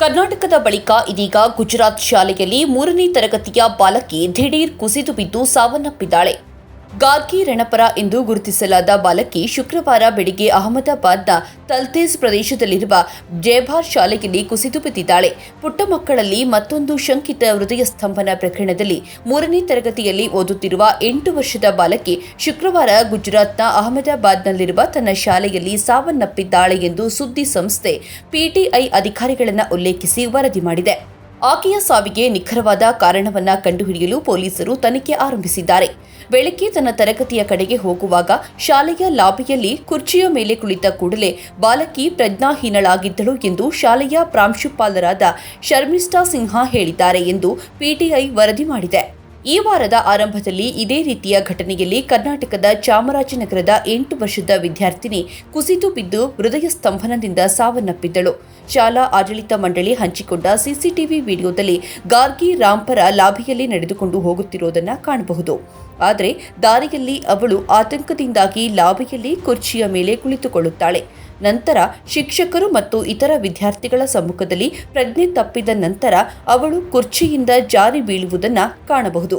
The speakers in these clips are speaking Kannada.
ಕರ್ನಾಟಕದ ಬಳಿಕ ಇದೀಗ ಗುಜರಾತ್ ಶಾಲೆಯಲ್ಲಿ ಮೂರನೇ ತರಗತಿಯ ಬಾಲಕಿ ದಿಢೀರ್ ಕುಸಿದು ಬಿದ್ದು ಸಾವನ್ನಪ್ಪಿದ್ದಾಳೆ. ಗಾರ್ಗಿ ರಣಪರ ಎಂದು ಗುರುತಿಸಲಾದ ಬಾಲಕಿ ಶುಕ್ರವಾರ ಬೆಳಿಗ್ಗೆ ಅಹಮದಾಬಾದ್ನ ತಲ್ತೇಜ್ ಪ್ರದೇಶದಲ್ಲಿರುವ ಜೇಭಾರ್ ಶಾಲೆಯಲ್ಲಿ ಕುಸಿದು ಬಿದ್ದಿದ್ದಾಳೆ ಪುಟ್ಟ ಮಕ್ಕಳಲ್ಲಿ ಮತ್ತೊಂದು ಶಂಕಿತ ಹೃದಯ ಸ್ತಂಭನ ಪ್ರಕರಣದಲ್ಲಿ ಮೂರನೇ ತರಗತಿಯಲ್ಲಿ ಓದುತ್ತಿರುವ ಎಂಟು ವರ್ಷದ ಬಾಲಕಿ ಶುಕ್ರವಾರ ಗುಜರಾತ್ನ ಅಹಮದಾಬಾದ್ನಲ್ಲಿರುವ ತನ್ನ ಶಾಲೆಯಲ್ಲಿ ಸಾವನ್ನಪ್ಪಿದ್ದಾಳೆ ಎಂದು ಸುದ್ದಿ ಸಂಸ್ಥೆ ಪಿಟಿಐ ಅಧಿಕಾರಿಗಳನ್ನು ಉಲ್ಲೇಖಿಸಿ ವರದಿ ಮಾಡಿದೆ. ಆಕೆಯ ಸಾವಿಗೆ ನಿಖರವಾದ ಕಾರಣವನ್ನ ಕಂಡುಹಿಡಿಯಲು ಪೊಲೀಸರು ತನಿಖೆ ಆರಂಭಿಸಿದ್ದಾರೆ. ಬೆಳಗ್ಗೆ ತನ್ನ ತರಗತಿಯ ಕಡೆಗೆ ಹೋಗುವಾಗ ಶಾಲೆಯ ಲಾಬಿಯಲ್ಲಿ ಕುರ್ಚಿಯ ಮೇಲೆ ಕುಳಿತ ಕೂಡಲೇ ಬಾಲಕಿ ಪ್ರಜ್ಞಾಹೀನಳಾಗಿದ್ದಳು ಎಂದು ಶಾಲೆಯ ಪ್ರಾಂಶುಪಾಲರಾದ ಶರ್ಮಿಷ್ಠಾ ಸಿನ್ಹಾ ಹೇಳಿದ್ದಾರೆ ಎಂದು ಪಿಟಿಐ ವರದಿ ಮಾಡಿದೆ. ಈ ವಾರದ ಆರಂಭದಲ್ಲಿ ಇದೇ ರೀತಿಯ ಘಟನೆಯಲ್ಲಿ ಕರ್ನಾಟಕದ ಚಾಮರಾಜನಗರದ ಎಂಟು ವರ್ಷದ ವಿದ್ಯಾರ್ಥಿನಿ ಕುಸಿದು ಬಿದ್ದು ಹೃದಯ ಸ್ತಂಭನದಿಂದ ಸಾವನ್ನಪ್ಪಿದ್ದಳು. ಶಾಲಾ ಆಡಳಿತ ಮಂಡಳಿ ಹಂಚಿಕೊಂಡ ಸಿಸಿಟಿವಿ ವಿಡಿಯೋದಲ್ಲಿ ಗಾರ್ಗಿ ರಾಂಪರ ಲಾಭಿಯಲ್ಲಿ ನಡೆದುಕೊಂಡು ಹೋಗುತ್ತಿರುವುದನ್ನು ಕಾಣಬಹುದು. ಆದರೆ ದಾರಿಯಲ್ಲಿ ಅವಳು ಆತಂಕದಿಂದಾಗಿ ಲಾಬಿಯಲ್ಲಿ ಕುರ್ಚಿಯ ಮೇಲೆ ಕುಳಿತುಕೊಳ್ಳುತ್ತಾಳೆ. ನಂತರ ಶಿಕ್ಷಕರು ಮತ್ತು ಇತರ ವಿದ್ಯಾರ್ಥಿಗಳ ಸಮ್ಮುಖದಲ್ಲಿ ಪ್ರಜ್ಞೆ ತಪ್ಪಿದ ನಂತರ ಅವಳು ಕುರ್ಚಿಯಿಂದ ಜಾರಿ ಬೀಳುವುದನ್ನು ಕಾಣಬಹುದು.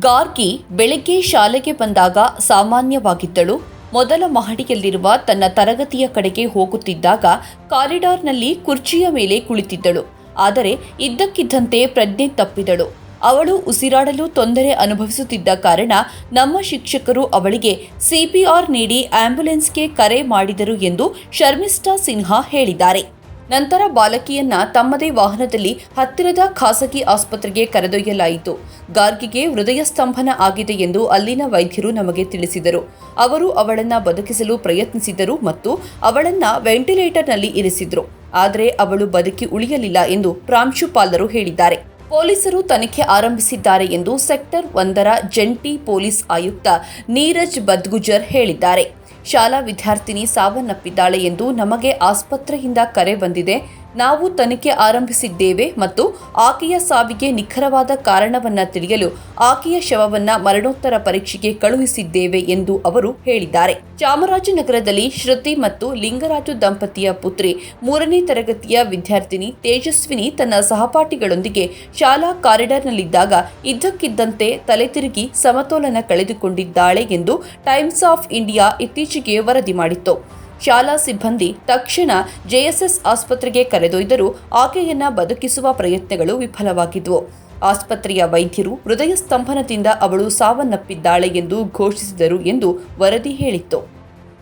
ಗಾರ್ಗಿ ಬೆಳಗ್ಗೆ ಶಾಲೆಗೆ ಬಂದಾಗ ಸಾಮಾನ್ಯವಾಗಿದ್ದಳು. ಮೊದಲ ಮಹಡಿಯಲ್ಲಿರುವ ತನ್ನ ತರಗತಿಯ ಕಡೆಗೆ ಹೋಗುತ್ತಿದ್ದಾಗ ಕಾರಿಡಾರ್ನಲ್ಲಿ ಕುರ್ಚಿಯ ಮೇಲೆ ಕುಳಿತಿದ್ದಳು. ಆದರೆ ಇದ್ದಕ್ಕಿದ್ದಂತೆ ಪ್ರಜ್ಞೆ ತಪ್ಪಿದಳು. ಅವಳು ಉಸಿರಾಡಲು ತೊಂದರೆ ಅನುಭವಿಸುತ್ತಿದ್ದ ಕಾರಣ ನಮ್ಮ ಶಿಕ್ಷಕರು ಅವಳಿಗೆ ಸಿಪಿಆರ್ ನೀಡಿ ಆಂಬ್ಯುಲೆನ್ಸ್ಗೆ ಕರೆ ಮಾಡಿದರು ಎಂದು ಶರ್ಮಿಷ್ಠಾ ಸಿನ್ಹಾ ಹೇಳಿದ್ದಾರೆ. ನಂತರ ಬಾಲಕಿಯನ್ನ ತಮ್ಮದೇ ವಾಹನದಲ್ಲಿ ಹತ್ತಿರದ ಖಾಸಗಿ ಆಸ್ಪತ್ರೆಗೆ ಕರೆದೊಯ್ಯಲಾಯಿತು. ಗಾರ್ಗಿಗೆ ಹೃದಯ ಸ್ತಂಭನ ಆಗಿದೆ ಎಂದು ಅಲ್ಲಿನ ವೈದ್ಯರು ನಮಗೆ ತಿಳಿಸಿದರು. ಅವರು ಅವಳನ್ನ ಬದುಕಿಸಲು ಪ್ರಯತ್ನಿಸಿದರು ಮತ್ತು ಅವಳನ್ನ ವೆಂಟಿಲೇಟರ್ನಲ್ಲಿ ಇರಿಸಿದ್ರು. ಆದರೆ ಅವಳು ಬದುಕಿ ಉಳಿಯಲಿಲ್ಲ ಎಂದು ಪ್ರಾಂಶುಪಾಲರು ಹೇಳಿದ್ದಾರೆ. ಪೊಲೀಸರು ತನಿಖೆ ಆರಂಭಿಸಿದ್ದಾರೆ ಎಂದು ಸೆಕ್ಟರ್ ಒಂದರ ಜಂಟಿ ಪೊಲೀಸ್ ಆಯುಕ್ತ ನೀರಜ್ ಬದ್ಗುಜರ್ ಹೇಳಿದ್ದಾರೆ. ಶಾಲಾ ವಿದ್ಯಾರ್ಥಿನಿ ಸಾವನ್ನಪ್ಪಿದ್ದಾಳೆ ಎಂದು ನಮಗೆ ಆಸ್ಪತ್ರೆಯಿಂದ ಕರೆ ಬಂದಿದೆ. ನಾವು ತನಿಖೆ ಆರಂಭಿಸಿದ್ದೇವೆ ಮತ್ತು ಆಕೆಯ ಸಾವಿಗೆ ನಿಖರವಾದ ಕಾರಣವನ್ನ ತಿಳಿಯಲು ಆಕೆಯ ಶವವನ್ನ ಮರಣೋತ್ತರ ಪರೀಕ್ಷೆಗೆ ಕಳುಹಿಸಿದ್ದೇವೆ ಎಂದು ಅವರು ಹೇಳಿದ್ದಾರೆ. ಚಾಮರಾಜನಗರದಲ್ಲಿ ಶ್ರುತಿ ಮತ್ತು ಲಿಂಗರಾಜು ದಂಪತಿಯ ಪುತ್ರಿ ಮೂರನೇ ತರಗತಿಯ ವಿದ್ಯಾರ್ಥಿನಿ ತೇಜಸ್ವಿನಿ ತನ್ನ ಸಹಪಾಠಿಗಳೊಂದಿಗೆ ಶಾಲಾ ಕಾರಿಡಾರ್ನಲ್ಲಿದ್ದಾಗ ಇದ್ದಕ್ಕಿದ್ದಂತೆ ತಲೆ ತಿರುಗಿ ಸಮತೋಲನ ಕಳೆದುಕೊಂಡಿದ್ದಾಳೆ ಎಂದು ಟೈಮ್ಸ್ ಆಫ್ ಇಂಡಿಯಾ ಇತ್ತೀಚೆಗೆ ವರದಿ ಮಾಡಿತ್ತು. ಶಾಲಾ ಸಿಬ್ಬಂದಿ ತಕ್ಷಣ ಜೆಎಸ್ಎಸ್ ಆಸ್ಪತ್ರೆಗೆ ಕರೆದೊಯ್ದರೂ. ಆಕೆಯನ್ನ ಬದುಕಿಸುವ ಪ್ರಯತ್ನಗಳು ವಿಫಲವಾಗಿದ್ವು. ಆಸ್ಪತ್ರೆಯ ವೈದ್ಯರು ಹೃದಯ ಸ್ತಂಭನದಿಂದ ಅವಳು ಸಾವನ್ನಪ್ಪಿದ್ದಾಳೆ ಎಂದು ಘೋಷಿಸಿದರು ಎಂದು ವರದಿ ಹೇಳಿತ್ತು.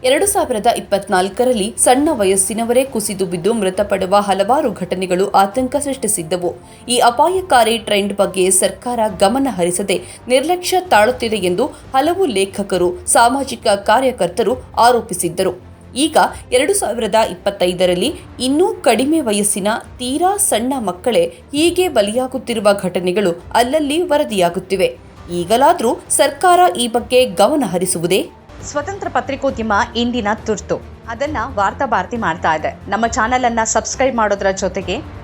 ಎರಡು ಸಾವಿರದ ಇಪ್ಪತ್ನಾಲ್ಕರಲ್ಲಿ ಸಣ್ಣ ವಯಸ್ಸಿನವರೇ ಕುಸಿದು ಬಿದ್ದು ಮೃತಪಡುವ ಹಲವಾರು ಘಟನೆಗಳು ಆತಂಕ ಸೃಷ್ಟಿಸಿದ್ದವು. ಈ ಅಪಾಯಕಾರಿ ಟ್ರೆಂಡ್ ಬಗ್ಗೆ ಸರ್ಕಾರ ಗಮನ ಹರಿಸದೆ ನಿರ್ಲಕ್ಷ್ಯ ತಾಳುತ್ತಿದೆ ಎಂದು ಹಲವು ಲೇಖಕರು, ಸಾಮಾಜಿಕ ಕಾರ್ಯಕರ್ತರು ಆರೋಪಿಸಿದ್ದರು. ಈಗ ಎರಡು ಸಾವಿರದ ಇಪ್ಪತ್ತೈದರಲ್ಲಿ ಇನ್ನೂ ಕಡಿಮೆ ವಯಸ್ಸಿನ ತೀರಾ ಸಣ್ಣ ಮಕ್ಕಳೇ ಹೀಗೆ ಬಲಿಯಾಗುತ್ತಿರುವ ಘಟನೆಗಳು ಅಲ್ಲಲ್ಲಿ ವರದಿಯಾಗುತ್ತಿವೆ. ಈಗಲಾದರೂ ಸರ್ಕಾರ ಈ ಬಗ್ಗೆ ಗಮನ ಹರಿಸುವುದೇ? ಸ್ವತಂತ್ರ ಪತ್ರಿಕೋದ್ಯಮ ಇಂದಿನ ತುರ್ತು. ಅದನ್ನ ವಾರ್ತಾ ಭಾರತಿ ಮಾಡ್ತಾ ಇದೆ. ನಮ್ಮ ಚಾನೆಲ್ ಅನ್ನ ಸಬ್ಸ್ಕ್ರೈಬ್ ಮಾಡೋದ್ರ ಜೊತೆಗೆ